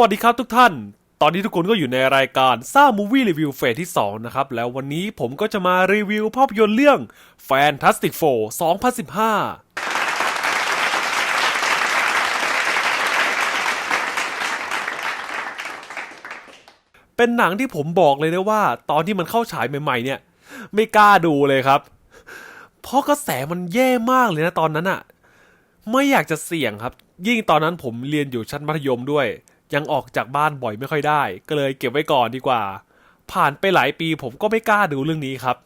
วัสดีครับทุกท่าน ตอนนี้ทุกคนก็อยู่ในรายการซ่ามูวี่รีวิวเฟสที่ 2 นะครับ แล้ววันนี้ผมก็จะมารีวิวภาพยนตร์เรื่อง Fantastic Four 2015เป็นหนังที่ผมบอกเลยนะว่า ตอนที่มันเข้าฉายใหม่ๆ เนี่ย ไม่กล้าดูเลยครับ เพราะกระแสมันแย่มากเลยนะตอนนั้นอะไม่อยากจะเสี่ยงครับ ยิ่งตอนนั้นผมเรียนอยู่ชั้นมัธยมด้วย ยังออกจากบ้านบ่อยไม่ค่อยได้ ก็เลยเก็บไว้ก่อนดีกว่า ผ่านไปหลายปีผมก็ไม่กล้าดูเรื่องนี้ครับ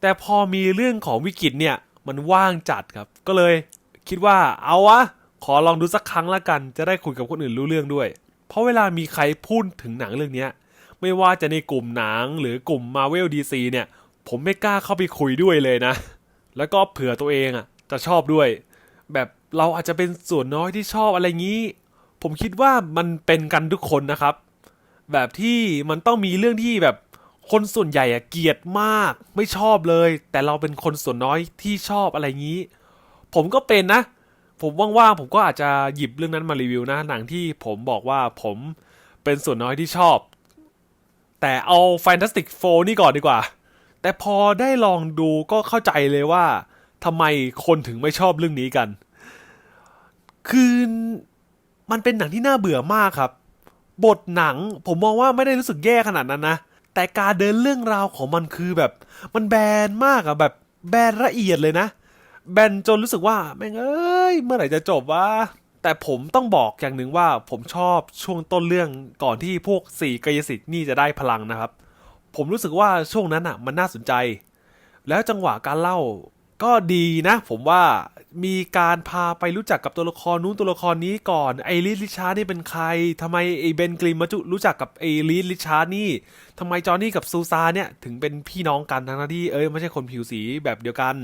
แต่พอมีเรื่องของวิกฤตเนี่ยมันว่างจัดครับ ก็เลยคิดว่าเอาวะขอลองดูสักครั้งละกัน จะได้คุยกับคนอื่นรู้เรื่องด้วย เพราะเวลามีใครพูดถึงหนังเรื่องนี้ไม่ว่าจะในกลุ่มหนังหรือกลุ่ม Marvel DC เนี่ย ผมไม่กล้าเข้าไปคุยด้วยเลยนะ แล้วก็เผื่อตัวเองอะจะชอบด้วย แบบเราอาจจะเป็นส่วนน้อยที่ชอบอะไรงี้ ผมคิดว่ามันเป็นกันทุกคนนะครับ แบบที่มันต้องมีเรื่องที่แบบคนส่วนใหญ่อะเกลียดมาก ไม่ชอบเลย แต่เราเป็นคนส่วนน้อยที่ชอบอะไรงี้ ผมก็เป็นนะ ผมว่างๆผมก็อาจจะหยิบเรื่องนั้นมารีวิวนะหนังที่ผมบอกว่าผมเป็นส่วนน้อยที่ชอบ แต่เอา Fantastic Four นี่ก่อนดีกว่า แต่พอได้ลองดูก็เข้าใจเลยว่าทำไมคนถึงไม่ชอบเรื่องนี้กัน คือ มันเป็นหนังที่น่าเบื่อมากครับ บทหนังผมมองว่าไม่ได้รู้สึกแย่ขนาดนั้นนะ แต่การเดินเรื่องราวของมันคือแบบ มันแบนมากอะแบบแบนละเอียดเลยนะ แบนจนรู้สึกว่าแม่งเอ้ย เมื่อไหร่จะจบวะ แต่ผมต้องบอกอย่างหนึ่งว่าผมชอบช่วงต้นเรื่องก่อนที่พวกสี่กายสิทธิ์นี่จะได้พลังนะครับ ผมรู้สึกว่าช่วงนั้นอะมันน่าสนใจ แล้วจังหวะการเล่า ก็ดีนะ ผมว่ามีการพาไปรู้จักกับตัวละครนู้นตัวละครนี้ก่อนไอริสลิชาร์ดนี่เป็นใครทำไมไอเบนกริมมาจุรู้จักกับไอริสลิชาร์นี่ทำไมจอห์นนี่กับซูซานเนี่ยถึงเป็นพี่น้องกันทั้งที่เอ้ยไม่ใช่คนผิวสีแบบเดียวกัน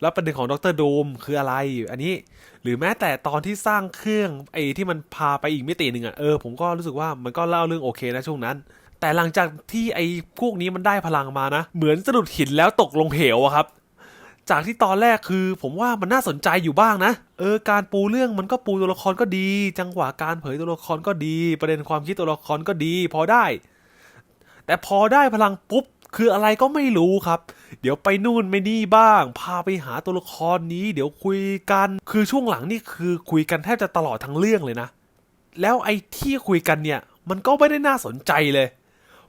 แล้วประเด็นของดรโดมคืออะไรอันนี้ หรือแม้แต่ตอนที่สร้างเครื่องไอที่มันพาไปอีกมิติหนึ่งอะเออผมก็รู้สึกว่ามันก็เล่าเรื่องโอเคนะช่วงนั้นแต่หลังจากที่ไอ้พวกนี้มันได้พลังมานะ เหมือนสะดุดหินแล้วตกลงเหวอะครับ จากที่ตอนแรกคือ ผมว่ามันน่าสนใจอยู่บ้างนะ เออการปูเรื่องมันก็ปูตัวละครก็ดี จังหวะการเผยตัวละครก็ดี ประเด็นความคิดตัวละครก็ดี พอได้ แต่พอได้พลังปุ๊บคืออะไรก็ไม่รู้ครับ เดี๋ยวไปนู่นไม่นี่บ้าง พาไปหาตัวละครนี้ เดี๋ยวคุยกัน คือช่วงหลังนี่คือคุยกันแทบจะตลอดทั้งเรื่องเลยนะ แล้วไอ้ที่คุยกันเนี่ย มันก็ไม่ได้น่าสนใจเลย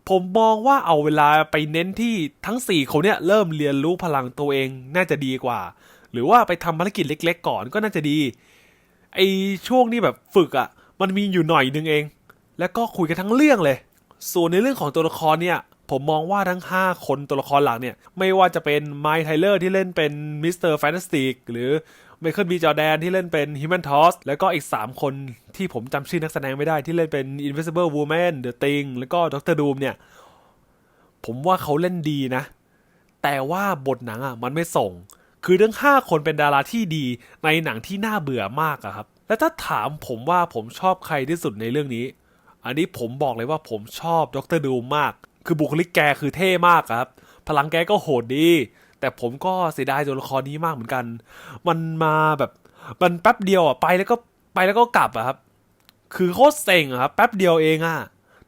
ผมมองว่าเอาเวลาไปเน้นที่ทั้ง 4 คนเนี่ยเริ่มเรียนรู้พลังตัวเองน่าจะดีกว่า หรือว่าไปทำภารกิจเล็ก ๆ ก่อนก็น่าจะดีไอช่วงนี้แบบฝึกอะ่ะ มันมีอยู่หน่อยนึงเอง แล้วก็คุยกันทั้งเรื่องเลย ส่วนในเรื่องของตัวละครเนี่ย ผมมองว่าทั้ง 5 คนตัวละครหลักเนี่ย ไม่ว่าจะเป็นไมค์ไทเลอร์ที่เล่นเป็นมิสเตอร์แฟนตาสติกหรือไมเคิลบีจอแดนที่เล่นเป็นฮิมแมนทอสแล้วก็อีก 3 คนที่ผมจำชื่อนักแสดงไม่ได้ที่เล่นเป็น Invisible Woman The Thing แล้วก็ด็อกเตอร์ดูมเนี่ย ผมว่าเขาเล่นดีนะ แต่ว่าบทหนังอะมันไม่ส่ง คือทั้งห้าคนเป็นดาราที่ดีในหนังที่น่าเบื่อมากอะครับ และถ้าถามผมว่าผมชอบใครที่สุดในเรื่องนี้ อันนี้ผมบอกเลยว่าผมชอบด็อกเตอร์ดูมมาก คือบุคลิกแกคือเท่มากครับ พลังแกก็โหดดี แต่ผมก็เสียดายตัวละครนี้มากเหมือนกัน มันมาแบบมันแป๊บเดียวอะไปแล้วก็ไปแล้วก็กลับอะครับ คือโคตรเซ็งอะครับแป๊บเดียวเองอะ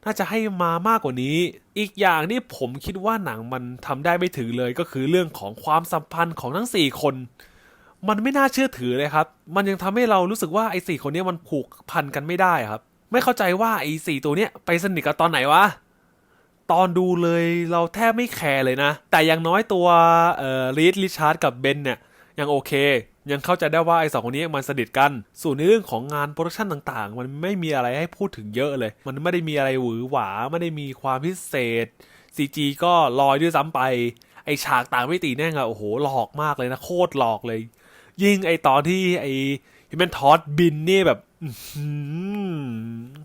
น่าจะให้มามากกว่านี้ อีกอย่างที่ผมคิดว่าหนังมันทำได้ไม่ถึงเลยก็คือเรื่องของความสัมพันธ์ของทั้ง 4 คน มันไม่น่าเชื่อถือเลยครับ มันยังทำให้เรารู้สึกว่าไอ้สี่คนเนี้ยมันผูกพันกันไม่ได้ครับ ไม่เข้าใจว่าไอ้สี่ตัวเนี้ยไปสนิทกันตอนไหนวะ ตอนดูเลยเราแทบไม่แคร์เลยนะ แต่อย่างน้อยตัวเอ่อรีดริชาร์ดกับเบนเนี่ยยังโอเค ยังเข้าใจได้ว่าไอ้สองคนนี้มันสนิทกัน ส่วนในเรื่องของงานโปรดักชันต่างๆ มันไม่มีอะไรให้พูดถึงเยอะเลย มันไม่ได้มีอะไรหวือหวา ไม่ได้มีความพิเศษ CG ก็ลอยด้วยซ้ำไป ไอฉากต่างมิติแน่งอะโอ้โหหลอกมากเลยนะ โคตรหลอกเลย ยิ่งไอตอนที่ไอฮิแมนทอสบินนี่แบบอื้อหือ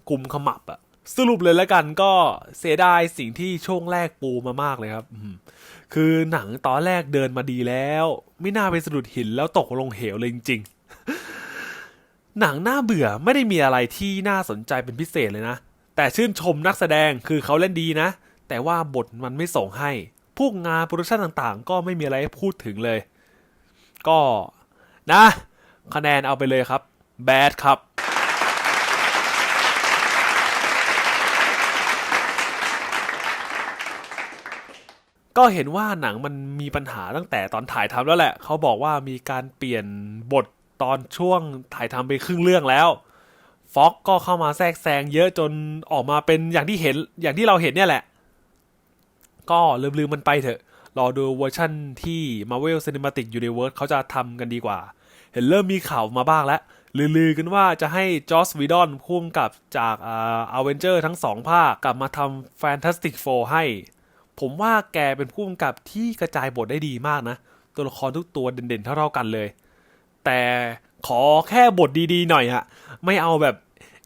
กลุ่มขมับอะ สรุปเลยแล้วกันก็เสียดายสิ่งที่ช่วงแรกปูมามากเลยครับคือหนังตอนแรกเดินมาดีแล้ว ไม่น่าไปสะดุดหินแล้วตกลงเหวเลยจริงๆ หนังน่าเบื่อไม่ได้มีอะไรที่น่าสนใจเป็นพิเศษเลยนะ แต่ชื่นชมนักแสดงคือเขาเล่นดีนะ แต่ว่าบทมันไม่ส่งให้ พวกงานโปรดักชันต่างๆ ก็ไม่มีอะไรให้พูดถึงเลย ก็นะคะแนนเอาไปเลยครับแบดครับ ก็เห็นว่าหนังมันมีปัญหาตั้งแต่ตอนถ่ายทำแล้วแหละ เขาบอกว่ามีการเปลี่ยนบทตอนช่วงถ่ายทำไปครึ่งเรื่องแล้วฟ็อกก็เข้ามาแทรกแซงเยอะจนออกมาเป็นอย่างที่เห็นอย่างที่เราเห็นเนี่ยแหละ ก็ลืมๆมันไปเถอะ รอดูเวอร์ชั่นที่ Marvel Cinematic Universe เขาจะทำกันดีกว่า เห็นเริ่มมีข่าวมาบ้างแล้ว ลือๆกันว่าจะให้จอสวีดอนพุ่มกับจากอาเวนเจอร์ทั้งสองภาคกลับมาทำ Fantastic Four ให้ ผมว่าแกเป็นผู้กำกับที่กระจายบทได้ดีมากนะ ตัวละครทุกตัวเด่นๆเท่าๆกันเลย แต่ขอแค่บทดีๆหน่อยฮะ ไม่เอาแบบ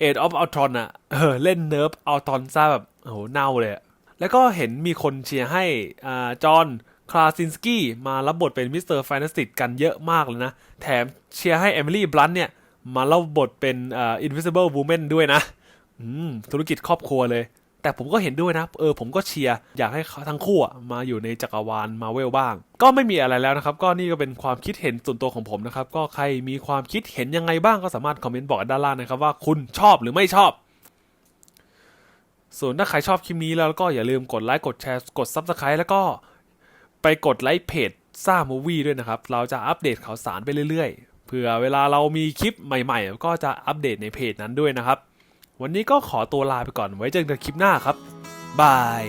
Age of Ultron อะเออเล่นเนิร์ฟอัลตอนซะแบบโอ้โหเน่าเลยแล้วก็เห็นมีคนเชียร์ให้อ่าจอห์นคลาซินสกี้มารับบทเป็นมิสเตอร์แฟนตาสติกกันเยอะมากเลยนะ แถมเชียร์ให้เอมิลี่บลันเนี่ย มารับบทเป็นอ่า Invisible Woman ด้วยนะ อืม ธุรกิจครอบครัวเลย แต่ผมก็เห็นด้วยนะ เออผมก็เชียร์ อยากให้ทั้งคู่มาอยู่ในจักรวาลมาเวลบ้าง ก็ไม่มีอะไรแล้วนะครับ ก็นี่ก็เป็นความคิดเห็นส่วนตัวของผมนะครับ ก็ใครมีความคิดเห็นยังไงบ้างก็สามารถคอมเมนต์บอกด้านล่างนะครับว่าคุณชอบหรือไม่ชอบ ส่วนถ้าใครชอบคลิปนี้แล้วก็อย่าลืมกดไลค์กดแชร์กด Subscribe แล้วก็ไปกดไลค์เพจซ่ามูวี่ด้วยนะครับ เราจะอัปเดตข่าวสารไปเรื่อยๆเผื่อเวลาเรามีคลิปใหม่ ๆ ก็จะอัปเดตในเพจนั้นด้วยนะครับ วันนี้ก็ขอตัวลาไปก่อนไว้เจอกันคลิปหน้าครับบาย